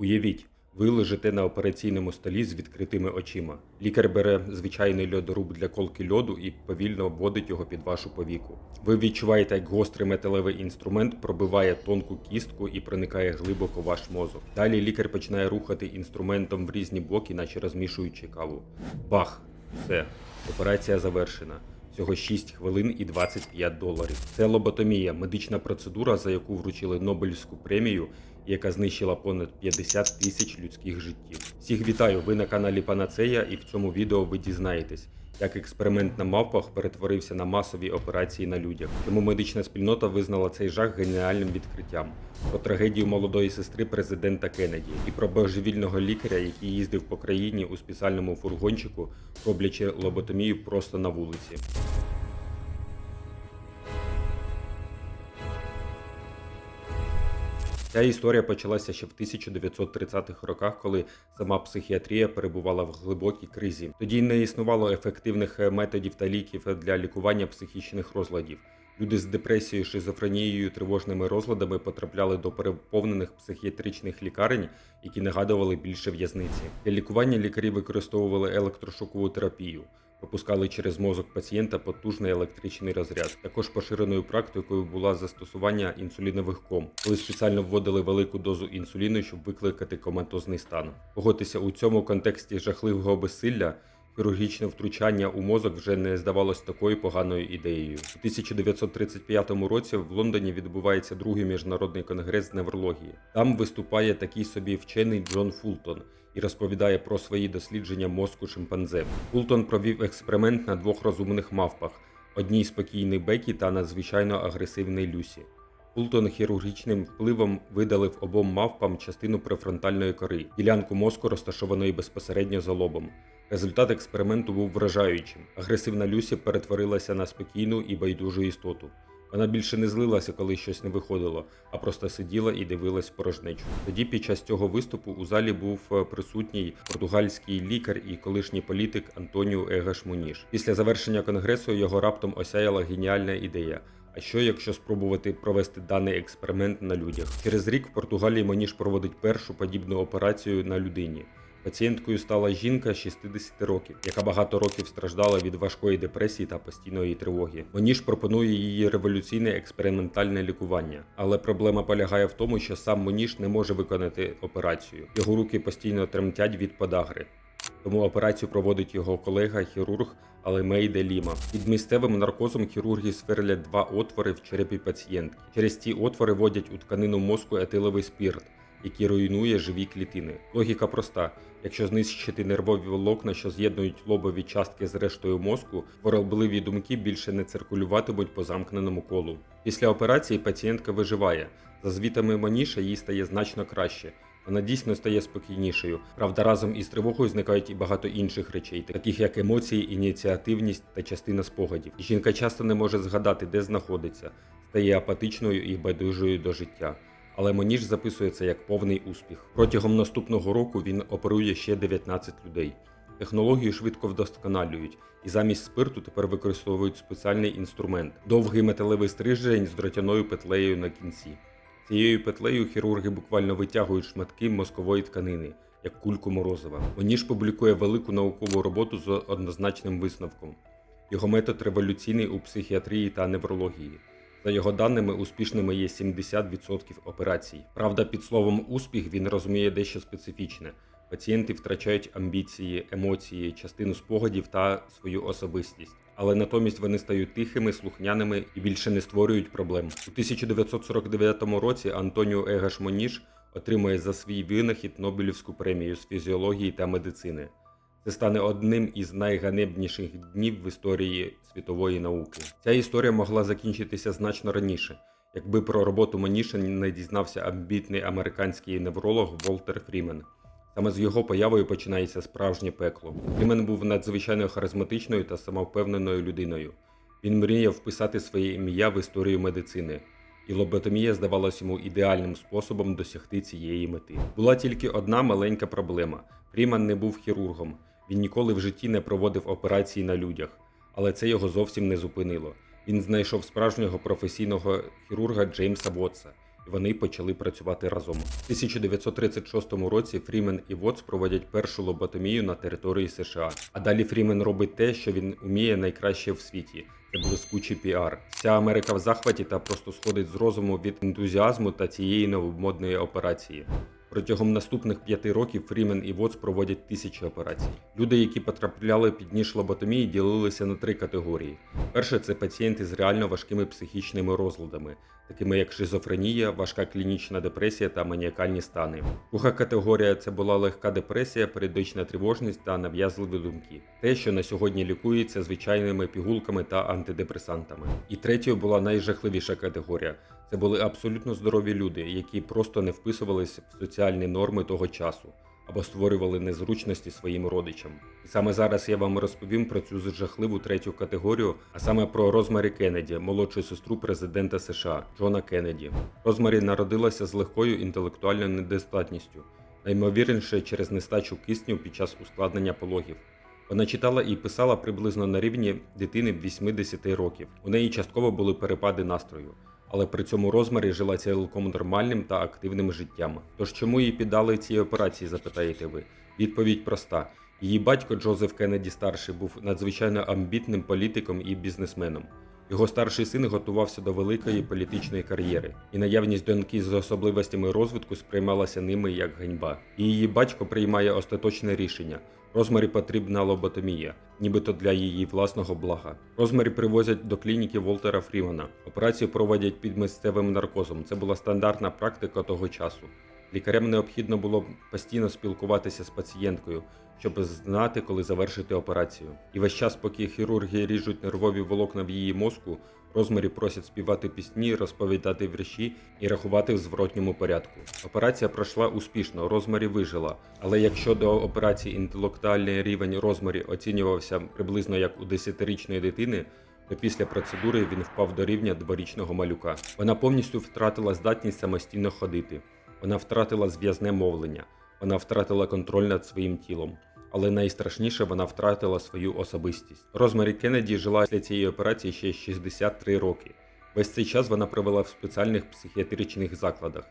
Уявіть, ви лежите на операційному столі з відкритими очима. Лікар бере звичайний льодоруб для колки льоду і повільно вводить його під вашу повіку. Ви відчуваєте, як гострий металевий інструмент пробиває тонку кістку і проникає глибоко в ваш мозок. Далі лікар починає рухати інструментом в різні боки, наче розмішуючи каву. Бах! Все, операція завершена. Всього 6 хвилин і 25 доларів. Це лоботомія, медична процедура, за яку вручили Нобелівську премію, яка знищила понад 50 тисяч людських життів. Всіх вітаю! Ви на каналі Панацея, і в цьому відео ви дізнаєтесь, як експеримент на мавпах перетворився на масові операції на людях. Чому медична спільнота визнала цей жах геніальним відкриттям, про трагедію молодої сестри президента Кеннеді і про божевільного лікаря, який їздив по країні у спеціальному фургончику, роблячи лоботомію просто на вулиці. Ця історія почалася ще в 1930-х роках, коли сама психіатрія перебувала в глибокій кризі. Тоді не існувало ефективних е, методів та ліків для лікування психічних розладів. Люди з депресією, шизофренією, тривожними розладами потрапляли до переповнених психіатричних лікарень, які нагадували більше в'язниці. Для лікування лікарі використовували електрошокову терапію. Пропускали через мозок пацієнта потужний електричний розряд. Також поширеною практикою була застосування інсулінових ком, коли спеціально вводили велику дозу інсуліну, щоб викликати коматозний стан. Погодьтеся у цьому контексті жахливого безсилля. Хірургічне втручання у мозок вже не здавалось такою поганою ідеєю. У 1935 році в Лондоні відбувається другий міжнародний конгрес з неврології. Там виступає такий собі вчений Джон Фултон і розповідає про свої дослідження мозку шимпанзе. Фултон провів експеримент на двох розумних мавпах: одній спокійний Бекі та надзвичайно агресивний Люсі. Фултон хірургічним впливом видалив обом мавпам частину префронтальної кори, ділянку мозку, розташованої безпосередньо за лобом. Результат експерименту був вражаючим. Агресивна Люсі перетворилася на спокійну і байдужу істоту. Вона більше не злилася, коли щось не виходило, а просто сиділа і дивилась в порожнечу. Тоді під час цього виступу у залі був е, присутній португальський лікар і колишній політик Антоніо Егаш Муніш. Після завершення конгресу його раптом осяяла геніальна ідея. А що якщо спробувати провести даний експеримент на людях? Через рік в Португалії Моніш проводить першу подібну операцію на людині. Пацієнткою стала жінка 60 років, яка багато років страждала від важкої депресії та постійної тривоги. Моніш пропонує її революційне експериментальне лікування, але проблема полягає в тому, що сам Моніш не може виконати операцію. Його руки постійно тремтять від подагри. Тому операцію проводить його колега, хірург Алемейде Ліма. Під місцевим наркозом хірурги сверлять два отвори в черепі пацієнтки. Через ці отвори вводять у тканину мозку етиловий спірт, який руйнує живі клітини. Логіка проста: якщо знищити нервові волокна, що з'єднують лобові частки з рештою мозку, хворобливі думки більше не циркулюватимуть по замкненому колу. Після операції пацієнтка виживає. За звітами Маніша їй стає значно краще. Вона дійсно стає спокійнішою. Правда, разом із тривогою зникають і багато інших речей, таких як емоції, ініціативність та частина спогадів. Жінка часто не може згадати, де знаходиться, стає апатичною і байдужою до життя. Але Моніш записує це як повний успіх. Протягом наступного року він оперує ще 19 людей. Технологію швидко вдосконалюють, і замість спирту тепер використовують спеціальний інструмент довгий металевий стрижень з дротяною петлею на кінці. Цією петлею хірурги буквально витягують шматки мозкової тканини, як кульку морозива. Моніш публікує велику наукову роботу з однозначним висновком. Його метод революційний у психіатрії та неврології. За його даними, успішними є 70% операцій. Правда, під словом успіх він розуміє дещо специфічне. Пацієнти втрачають амбіції, емоції, частину спогадів та свою особистість. Але натомість вони стають тихими, слухняними і більше не створюють проблем. У 1949 році Антоніо Егаш Моніш отримує за свій винахід Нобелівську премію з фізіології та медицини. Це стане одним із найганебніших днів в історії світової науки. Ця історія могла закінчитися значно раніше, якби про роботу Моніша не дізнався амбітний американський невролог Волтер Фрімен. Саме з його появою починається справжнє пекло. Фрімен був надзвичайно харизматичною та самовпевненою людиною. Він мріяв вписати своє ім'я в історію медицини, і лоботомія здавалась йому ідеальним способом досягти цієї мети. Була тільки одна маленька проблема: Фріман не був хірургом. Він ніколи в житті не проводив операції на людях, але це його зовсім не зупинило. Він знайшов справжнього професійного хірурга Джеймса Вотса, і вони почали працювати разом. У 1936 році Фрімен і Вотс проводять першу лоботомію на території США. А далі Фрімен робить те, що він уміє найкраще в світі. Це блискучий піар. Вся Америка в захваті та просто сходить з розуму від ентузіазму та цієї новомодної операції. Протягом наступних п'яти років Фрімен і Вотс проводять тисячі операцій. Люди, які потрапляли під ніж лоботомії, ділилися на три категорії. Перше це пацієнти з реально важкими психічними розладами, такими як шизофренія, важка клінічна депресія та маніакальні стани. Друга категорія це була легка депресія, періодична тривожність та нав'язливі думки, те, що на сьогодні лікується звичайними пігулками та антидепресантами. І третьою була найжахливіша категорія. Це були абсолютно здорові люди, які просто не вписувались в соціальні норми того часу або створювали незручності своїм родичам. І саме зараз я вам розповім про цю жахливу третю категорію, а саме про Розмарі Кеннеді, молодшу сестру президента США Джона Кеннеді. Розмарі народилася з легкою інтелектуальною недостатністю, наймовірніше через нестачу кисню під час ускладнення пологів. Вона читала і писала приблизно на рівні дитини 80 років. У неї частково були перепади настрою, але при цьому розмірі жила цілком нормальним та активним життям. Тож чому її піддали цій операції, запитаєте ви? Відповідь проста: її батько Джозеф Кеннеді старший був надзвичайно амбітним політиком і бізнесменом. Його старший син готувався до великої політичної кар'єри, і наявність доньки з особливостями розвитку сприймалася ними як ганьба. І її батько приймає остаточне рішення. Розмарі потрібна лоботомія, нібито для її власного блага. Розмарі привозять до клініки Волтера Фрімана. Операцію проводять під місцевим наркозом. Це була стандартна практика того часу. Лікарям необхідно було постійно спілкуватися з пацієнткою, щоб знати, коли завершити операцію. І весь час, поки хірурги ріжуть нервові волокна в її мозку, розмірі просять співати пісні, розповідати вірші і рахувати в зворотньому порядку. Операція пройшла успішно, розмарі вижила. Але якщо до операції інтелектуальний рівень розмарі оцінювався приблизно як у 10-річної дитини, то після процедури він впав до рівня дворічного малюка. Вона повністю втратила здатність самостійно ходити. Вона втратила зв'язне мовлення, вона втратила контроль над своїм тілом. Але найстрашніше вона втратила свою особистість. Розмарі Кеннеді жила після цієї операції ще 63 роки. Весь цей час вона провела в спеціальних психіатричних закладах.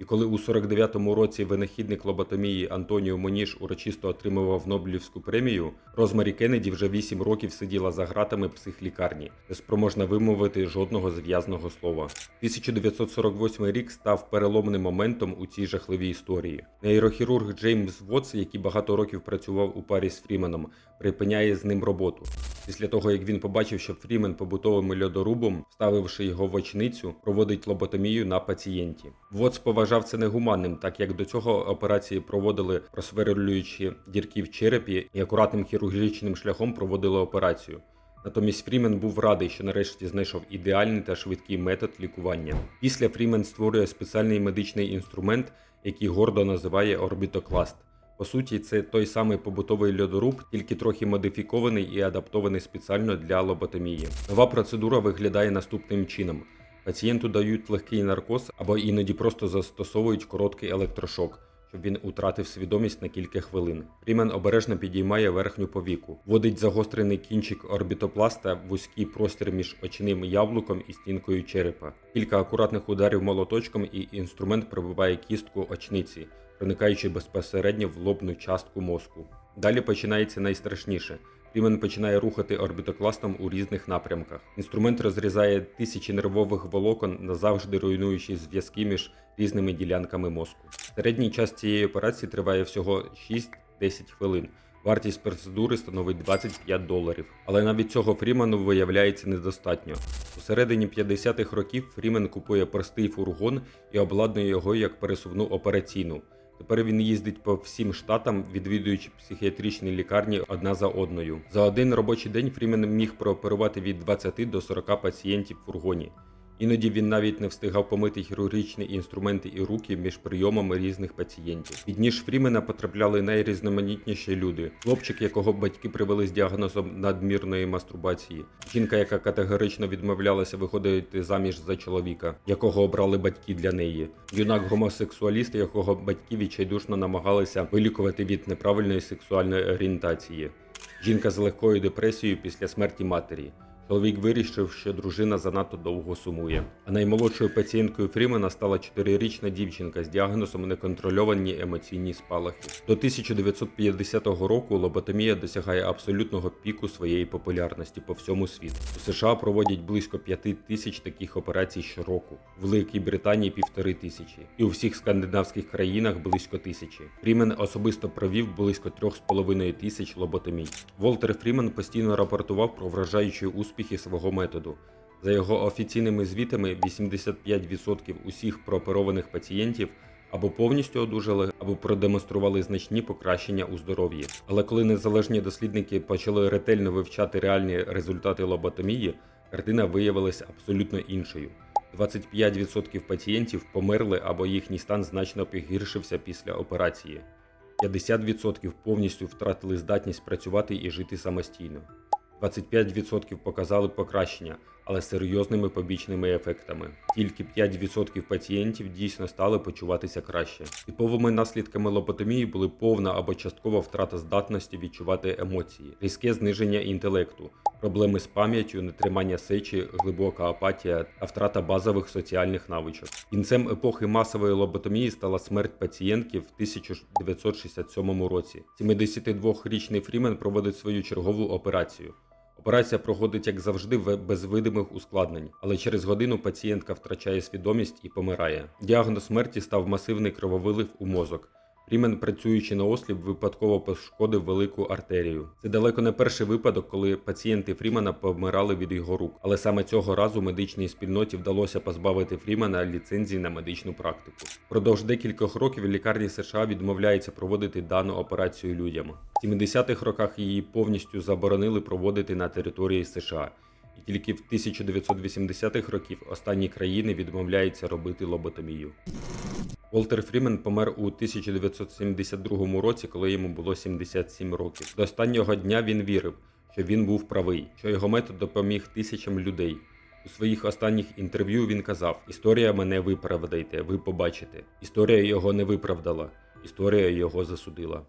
І коли у 49-му році винахідник лоботомії Антоніо Моніш урочисто отримував Нобелівську премію, Розмарі Кеннеді вже 8 років сиділа за гратами психлікарні, не спроможна вимовити жодного зв'язного слова. 1948 рік став переломним моментом у цій жахливій історії. Нейрохірург Джеймс Вотс, який багато років працював у парі з Фріменом, припиняє з ним роботу. Після того, як він побачив, що Фрімен побутовим льодорубом, вставивши його в очницю, проводить лоботомію на пацієнті. Вотс поважав це негуманним, так як до цього операції проводили просверлюючи дірки в черепі і акуратним хірургічним шляхом проводили операцію. Натомість Фрімен був радий, що нарешті знайшов ідеальний та швидкий метод лікування. Після Фрімен створює спеціальний медичний інструмент, який гордо називає орбітокласт. По суті, це той самий побутовий льодоруб, тільки трохи модифікований і адаптований спеціально для лоботомії. Нова процедура виглядає наступним чином: пацієнту дають легкий наркоз або іноді просто застосовують короткий електрошок, щоб він утратив свідомість на кілька хвилин. Фрімен обережно підіймає верхню повіку, вводить загострений кінчик орбітопласта в вузький простір між очним яблуком і стінкою черепа. Кілька акуратних ударів молоточком, і інструмент пробиває кістку очниці проникаючи безпосередньо в лобну частку мозку. Далі починається найстрашніше. Фрімен починає рухати орбітокластом у різних напрямках. Інструмент розрізає тисячі нервових волокон, назавжди руйнуючи зв'язки між різними ділянками мозку. Середній час цієї операції триває всього 6-10 хвилин. Вартість процедури становить 25 доларів. Але навіть цього Фрімену виявляється недостатньо. У середині 50-х років Фрімен купує простий фургон і обладнує його як пересувну операційну. Тепер він їздить по всім штатам, відвідуючи психіатричні лікарні одна за одною. За один робочий день Фрімен міг прооперувати від 20 до 40 пацієнтів в фургоні. Іноді він навіть не встигав помити хірургічні інструменти і руки між прийомами різних пацієнтів. Під ніж Фрімена потрапляли найрізноманітніші люди: хлопчик, якого батьки привели з діагнозом надмірної мастурбації, жінка, яка категорично відмовлялася виходити заміж за чоловіка, якого обрали батьки для неї, юнак гомосексуаліст, якого батьки відчайдушно намагалися вилікувати від неправильної сексуальної орієнтації, жінка з легкою депресією після смерті матері Чоловік вирішив, що дружина занадто довго сумує. А наймолодшою пацієнткою Фрімена стала 4-річна дівчинка з діагнозом неконтрольовані емоційні спалахи. До 1950 року лоботомія досягає абсолютного піку своєї популярності по всьому світу. У США проводять близько 5 тисяч таких операцій щороку, в Великій Британії півтори тисячі, і у всіх скандинавських країнах близько тисячі. Фрімен особисто провів близько 3,5 тисяч лоботомій. Волтер Фрімен постійно рапортував про вражаючі успіхи свого методу. За його офіційними звітами, 85% усіх прооперованих пацієнтів або повністю одужали, або продемонстрували значні покращення у здоров'ї. Але коли незалежні дослідники почали ретельно вивчати реальні результати лоботомії, картина виявилася абсолютно іншою. 25% пацієнтів померли або їхній стан значно погіршився після операції. 50% повністю втратили здатність працювати і жити самостійно. 25% показали покращення, але з серйозними побічними ефектами. Тільки 5% пацієнтів дійсно стали почуватися краще. Типовими наслідками лоботомії були повна або часткова втрата здатності відчувати емоції, різке зниження інтелекту, проблеми з пам'яттю, нетримання сечі, глибока апатія та втрата базових соціальних навичок. Кінцем епохи масової лоботомії стала смерть пацієнтки в 1967 році. 72-річний Фрімен проводить свою чергову операцію. Операція проходить, як завжди, без видимих ускладнень, але через годину пацієнтка втрачає свідомість і помирає. Діагноз смерті став масивний крововилив у мозок. Фрімен, працюючи на осліп, випадково пошкодив велику артерію. Це далеко не перший випадок, коли пацієнти Фрімена помирали від його рук. Але саме цього разу медичній спільноті вдалося позбавити Фрімена ліцензії на медичну практику. Впродовж декількох років лікарні США відмовляються проводити дану операцію людям. В 70-х роках її повністю заборонили проводити на території США. І тільки в 1980-х років останні країни відмовляються робити лоботомію. Волтер Фрімен помер у 1972 році, коли йому було 77 років. До останнього дня він вірив, що він був правий, що його метод допоміг тисячам людей. У своїх останніх інтерв'ю він казав: Історія мене виправдайте, ви побачите. Історія його не виправдала, історія його засудила.